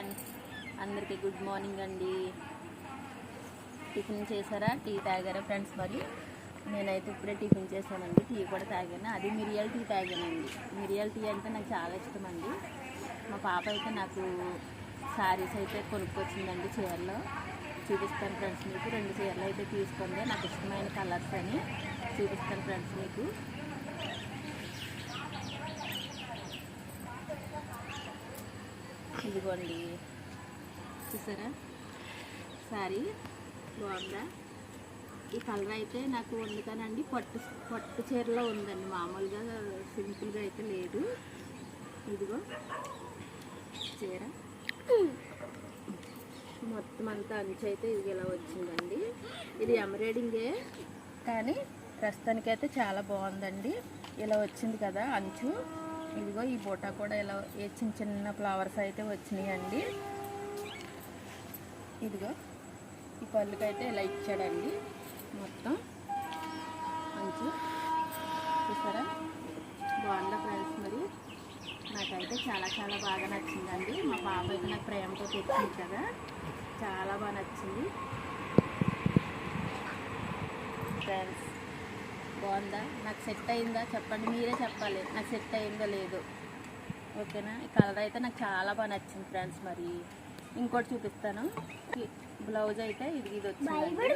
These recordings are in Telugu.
ఫ్రెండ్స్ అందరికీ గుడ్ మార్నింగ్ అండి. టిఫిన్ చేశారా? టీ తాగారా ఫ్రెండ్స్ మరి? నేనైతే ఇప్పుడే టిఫిన్ చేశానండి. టీ కూడా తాగాను. అది మిరియాల టీ తాగానండి. మిరియాల టీ అంటే నాకు చాలా ఇష్టం అండి మా పాప అయితే నాకు శారీస్ అయితే కొనుక్కొచ్చిందండి చీరలో. చూపిస్తాను ఫ్రెండ్స్ మీకు. రెండు చీరలు అయితే తీసుకుంది. నాకు ఇష్టమైన కలర్స్ అని చూపిస్తాను ఫ్రెండ్స్ మీకు. ఇదిగోండి. చూసారా? సారీ బాగుందా? ఈ కలర్ అయితే నాకు వండుతానండి పట్టు పట్టు చీరలో ఉందండి. మామూలుగా సింపుల్గా అయితే లేదు. ఇదిగో చీర. మొత్తం అంతా అంచు అయితే ఇది ఇలా వచ్చిందండి. ఇది ఎంబ్రాయిడింగే కానీ ప్రస్తుతానికైతే చాలా బాగుందండి. ఇలా వచ్చింది కదా అంచు. ఇదిగో ఈ బూటా కూడా ఇలా ఏ చిన్న చిన్న ఫ్లవర్స్ అయితే వచ్చినాయండి. ఇదిగో ఈ పళ్ళుకైతే ఇలా ఇచ్చాడండి. మొత్తం మంచి చూసారా? బాగుందా ఫ్రెండ్స్ మరి? నాకైతే చాలా చాలా బాగా నచ్చిందండి. మా పాప అయితే నాకు ప్రేమతో తెచ్చింది కదా. చాలా బాగా నచ్చింది. ఫ్రెండ్స్ బాగుందా? నాకు సెట్ అయిందా? చెప్పండి మీరే చెప్పాలి. నాకు సెట్ అయిందో లేదో. ఓకేనా? ఈ కలర్ అయితే నాకు చాలా బాగా నచ్చింది ఫ్రెండ్స్ మరి. ఇంకోటి చూపిస్తాను. బ్లౌజ్ అయితే ఇది ఇది వచ్చిందండి.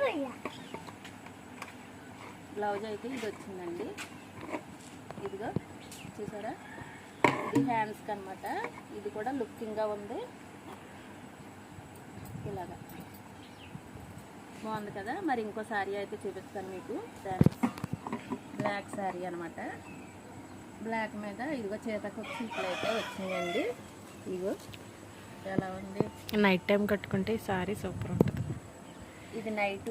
బ్లౌజ్ అయితే ఇది వచ్చిందండి. ఇదిగో చూసారా? ఇది హ్యాండ్స్కి అనమాట ఇది కూడా లుకింగ్గా ఉంది. ఇలాగా. బాగుంది కదా? మరి ఇంకో శారీ అయితే చూపిస్తాను మీకు ఫ్రెండ్స్ బ్లాక్ శారీ అనమాట బ్లాక్ మీద ఇదిగో చేతకు సీట్లు అయితే వచ్చినాయండి ఇదిగో ఎలా ఉంది? నైట్ టైం కట్టుకుంటే ఈ సారీ సూపర్ ఉంటుంది. ఇది నైట్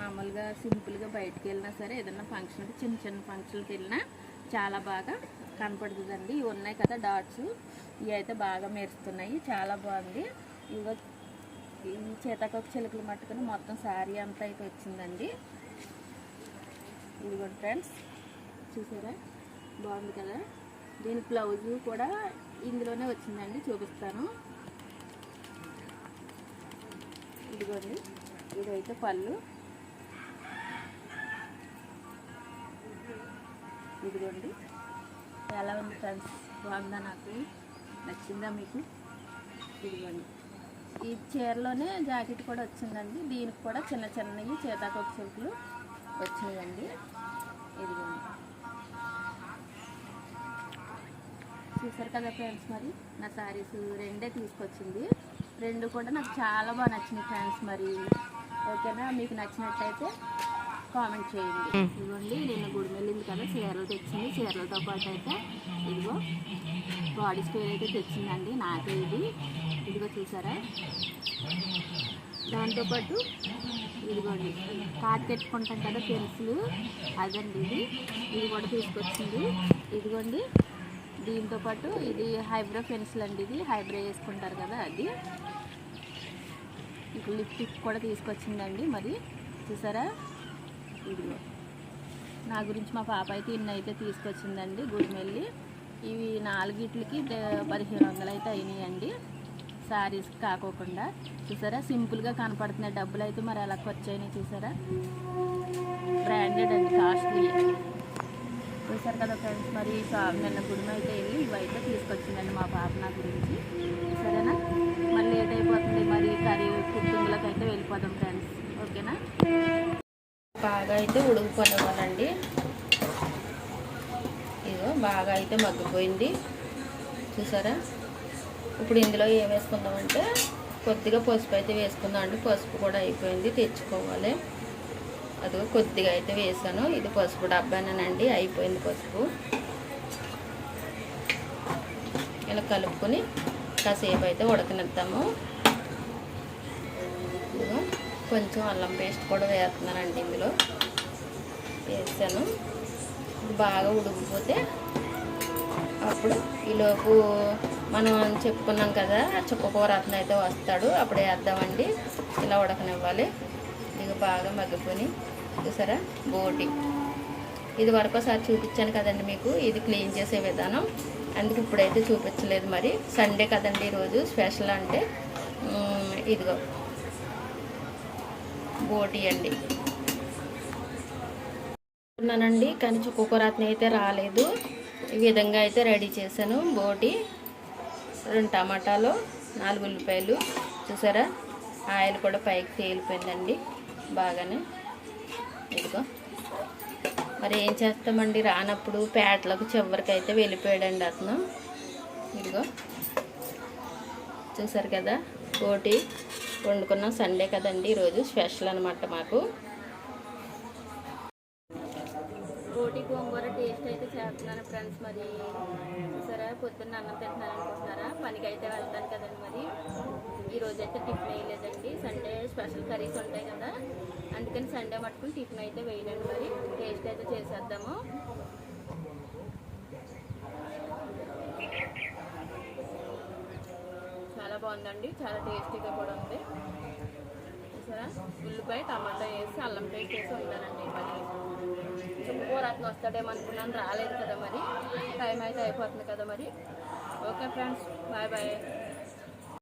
మామూలుగా సింపుల్గా బయటకు వెళ్ళినా సరే ఏదైనా ఫంక్షన్ చిన్న చిన్న ఫంక్షన్కి వెళ్ళినా చాలా బాగా కనపడుతుందండి. ఇవి ఉన్నాయి కదా డాట్స్. ఇవి అయితే బాగా మెరుస్తున్నాయి. చాలా బాగుంది. ఇదిగో ఈ చేతకొక చిలుకలు మట్టుకుని మొత్తం శారీ అంతా అయితే వచ్చిందండి. ఇదిగోండి ఫ్రెండ్స్ చూసారా? బాగుంది కదా? దీని బ్లౌజ్ కూడా ఇందులోనే వచ్చిందండి చూపిస్తాను. ఇదిగోండి ఇదైతే పళ్ళు. ఇదిగోండి. ఎలా ఉంది ఫ్రెండ్స్? బాగుందా నాకు? నచ్చిందా మీకు? ఇదిగోండి. ఈ చీరలోనే జాకెట్ కూడా వచ్చిందండి. దీనికి కూడా చిన్న చిన్నవి చేతాకొక చెరుకులు వచ్చినాయండి. ఇదిగోండి. చూసారు కదా ఫ్రెండ్స్ మరి. నా శారీస్ రెండే తీసుకొచ్చింది. రెండు కూడా నాకు చాలా బాగా నచ్చింది ఫ్రెండ్స్ మరి. ఓకేనా మీకు నచ్చినట్టయితే కామెంట్ చేయండి. ఇదిగోండి నేను గుడి వెళ్ళింది కదా చీరలు తెచ్చింది. చీరలతో పాటు అయితే ఇదిగో బాడీ స్ప్రే అయితే తెచ్చిందండి నాకే ఇది. ఇదిగో చూసారా? దాంతోపాటు ఇదిగోండి కార్డ్ పెట్టుకుంటాం కదా పెన్సిల్ అదండి ఇది. ఇది కూడా తీసుకొచ్చింది. ఇదిగోండి. దీంతో పాటు ఇది హైబ్రో పెన్సిల్ అండి ఇది. హైబ్రో వేసుకుంటారు కదా అది. ఇప్పుడు లిప్స్టిక్ కూడా తీసుకొచ్చిందండి మరి. చూసారా? ఇదిగో. నా గురించి మా పాప అయితే ఇన్ని అయితే తీసుకొచ్చిందండి గుడిమెల్లి ఇవి నాలుగిట్లకి పదిహేను వందలు అయితే అయినాయండి. శారీస్ కాకోకుండా. చూసారా? సింపుల్గా కనపడుతున్నాయి. డబ్బులు అయితే మరి అలా ఖర్చు అయినాయి. చూసారా? బ్రాండెడ్ అండి. కాస్ట్లీ. చూసారు కదా ఫ్రెండ్స్ మరి నిన్న గుడిమ అయితే వెళ్ళి ఇవైతే తీసుకొచ్చిందండి మా పాప నా గురించి. సరేనా? మరి లేట్ అయిపోతుంది మరి కర్రీ కుకింగ్లోకి అయితే వెళ్ళిపోదాం ఫ్రెండ్స్ ఓకేనా? బాగా అయితే ఉడికిపోనివ్వాలండి ఇదిగో బాగా అయితే మగ్గిపోయింది. చూసారా? ఇప్పుడు ఇందులో ఏం వేసుకుందామంటే కొద్దిగా పసుపు అయితే వేసుకుందాం అండి పసుపు కూడా అయిపోయింది తెచ్చుకోవాలి. అదిగో కొద్దిగా అయితే వేసాను. ఇది పసుపు డబ్బానేనండి అయిపోయింది పసుపు. ఇలా కలుపుకొని కాసేపు అయితే ఉడకనిద్దాము. కొంచెం అల్లం పేస్ట్ కూడా వేస్తున్నానండి ఇందులో. వేసాను. ఇది బాగా ఉడికిపోతే అప్పుడు ఈలోపు మనం చెప్పుకున్నాం కదా చుక్కకూర అతను అయితే వస్తాడు. అప్పుడు వేద్దామండి. ఇలా ఉడకనివ్వాలి. బాగా మగ్గిపోయి చూసారా? బోటి. ఇది వరకు ఒకసారి చూపించాను కదండి మీకు. ఇది క్లీన్ చేసే విధానం. అందుకు ఇప్పుడైతే చూపించలేదు మరి. సండే కదండి ఈరోజు స్పెషల్ అంటే ఇదిగో. బోటి అండి. ఉన్నానండి కానీ చుక్కకూరత్ని అయితే రాలేదు. ఈ విధంగా అయితే రెడీ చేశాను బోటి. రెండు టమాటాలు నాలుగు ఉల్లిపాయలు. చూసారా? ఆయిల్ కూడా పైకి తేలిపోయిందండి. బాగానే. ఇదిగో. మరి ఏం చేస్తామండి? రానప్పుడు పేటలకు చివరికి అయితే వెళ్ళిపోయాడండి అతను. ఇదిగో. చూసారు కదా? కోటి వండుకున్నాం సండే కదండి ఈరోజు స్పెషల్ అనమాట మాకు. రోటీ గోంగూర టేస్ట్ అయితే చేస్తున్నాను ఫ్రెండ్స్ మరి. సరే పొద్దున్న అన్నం తింటున్నాను అనుకుంటున్నారా? పనికి అయితే వెళ్తాను కదండి మరి. ఈరోజు అయితే టిఫిన్ వేయలేదండి. సండే స్పెషల్ కర్రీస్ ఉంటాయి కదా. అందుకని సండే మట్టుకుని టిఫిన్ అయితే వేయలేండి మరి. టేస్ట్ అయితే చేసేద్దాము. చాలా బాగుందండి. చాలా టేస్టీగా కూడా ఉంది. సరే ఉల్లిపాయ టమాటా వేసి అల్లం పేస్ట్ వేసి ఉంటానండి మరి అతను వస్తాడేమో అనుకున్నాను రాలేదు కదా మరి. టైం అయితే అయిపోతుంది కదా మరి. Okay friends bye bye